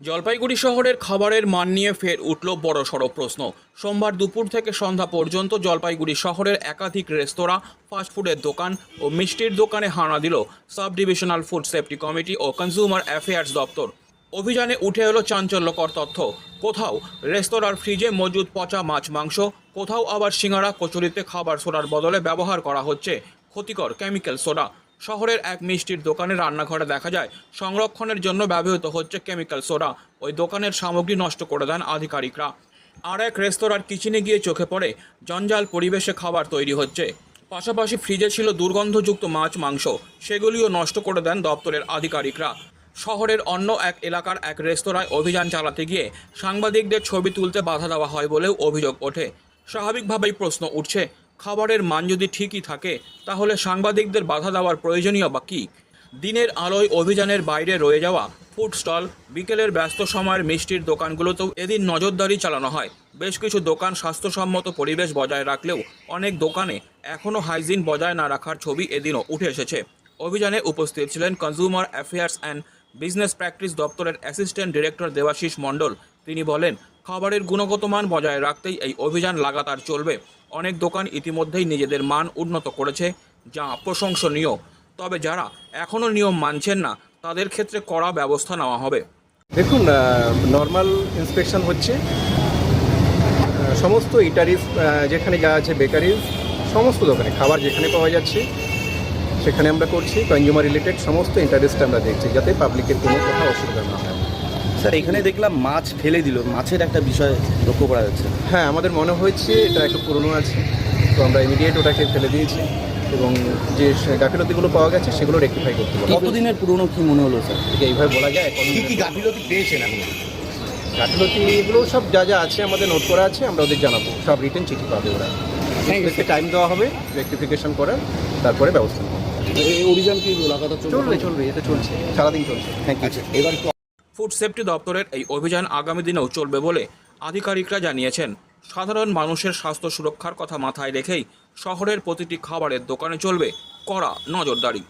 জলপাইগুড়ি শহরের খাবারের মান নিয়ে ফের উঠল বড় সড় প্রশ্ন। সোমবার দুপুর থেকে সন্ধ্যা পর্যন্ত জলপাইগুড়ি শহরের একাধিক রেস্তোরাঁ, ফাস্টফুডের দোকান ও মিষ্টির দোকানে হানা দিল sub divisional food safety committee ও কনজিউমার অ্যাফেয়ার্স দপ্তর। অভিযানে উঠে এলো চাঞ্চল্যকর তথ্য। কোথাও রেস্তোরাঁর ফ্রিজে মজুদ পচা মাছ মাংস, কোথাও আবার সিঙ্গারা কচুরিতে খাবার সোডার বদলে ব্যবহার করা হচ্ছে ক্ষতিকর কেমিক্যাল সোডা। শহরের এক মিষ্টির দোকানে রান্নাঘরে দেখা যায়, সংরক্ষণের জন্য ব্যবহৃত হচ্ছে কেমিক্যাল সোডা। ওই দোকানের সামগ্রী নষ্ট করে দেন আধিকারিকরা। আর এক রেস্তোরাঁর কিচেনে গিয়ে চোখে পড়ে, জঞ্জাল পরিবেশে খাবার তৈরি হচ্ছে। পাশাপাশি ফ্রিজে ছিল দুর্গন্ধযুক্ত মাছ মাংস, সেগুলিও নষ্ট করে দেন দপ্তরের আধিকারিকরা। শহরের অন্য এক এলাকার এক রেস্তোরাঁয় অভিযান চালাতে গিয়ে সাংবাদিকদের ছবি তুলতে বাধা দেওয়া হয় বলেও অভিযোগ ওঠে। স্বাভাবিকভাবেই প্রশ্ন উঠছে খাবারের মান যদি ঠিকই থাকে, তাহলে সাংবাদিকদের বাধা দেওয়ার প্রয়োজনীয় বা কী? দিনের আলোয় অভিযানের বাইরে রয়ে যাওয়া ফুড স্টল, বিকেলের ব্যস্ত সময়ের মিষ্টির দোকানগুলোতেও এদিন নজরদারি চালানো হয়। বেশ কিছু দোকান স্বাস্থ্যসম্মত পরিবেশ বজায় রাখলেও অনেক দোকানে এখনও হাইজিন বজায় না রাখার ছবি এদিনও উঠে এসেছে। অভিযানে উপস্থিত ছিলেন consumer affairs and business practice দপ্তরের অ্যাসিস্ট্যান্ট ডিরেক্টর দেবাশিস মণ্ডল। তিনি বলেন, খাবারের গুণগত মান বজায় রাখতেই এই অভিযান লাগাতার চলবে। অনেক দোকান ইতিমধ্যেই নিজেদের মান উন্নত করেছে, যা প্রশংসনীয়। তবে যারা এখনও নিয়ম মানছেন না, তাদের ক্ষেত্রে কড়া ব্যবস্থা নেওয়া হবে। দেখুন নর্মাল ইন্সপেকশন হচ্ছে। সমস্ত ইটারিস যেখানে যা আছে বেকারিজ সমস্ত দোকানে, খাবার যেখানে পাওয়া যাচ্ছে সেখানে আমরা করছি কনজিউমার রিলেটেড সমস্ত ইন্টারেস্ট আমরা দেখছি যাতে পাবলিকের কোনো কোথাও অসুবিধা না হয়। স্যার এখানে দেখলাম মাছ ফেলে দিল মাছের একটা বিষয় লক্ষ্য করা যাচ্ছে। হ্যাঁ আমাদের মনে হয়েছে এটা একটু পুরনো আছে তো আমরা ইমিডিয়েট ওটাকে ফেলে দিয়েছি এবং যে সে গাফিলতিগুলো পাওয়া গেছে সেগুলো রেকটিফাই করতে পারব। কতদিনের পুরনো কি মনে হলো স্যার? এটা এইভাবে বলা যায় কি কি গাফিলতি পেয়েছেন এখন গাফিলতি এগুলো সব যা যা আছে আমাদের নোট করা আছে আমরা ওদের জানাব। সব রিটেন চিঠি পাবে ওরা। ওদেরকে টাইম দেওয়া হবে রেকটিফিকেশন করার তারপরে ব্যবস্থা। এই অভিযান কি লাগাতার চলবে চলবে এটা চলছে। সারাদিন চলছে। থ্যাংক ইউ আচ্ছা এবার ফুড সেফটি দপ্তরের এই অভিযান আগামী দিনেও চলবে বলে আধিকারিকরা জানিয়েছেন। সাধারণ মানুষের স্বাস্থ্য সুরক্ষার কথা মাথায় রেখেই শহরের প্রতিটি খাবারের দোকানে চলবে কড়া নজরদারি।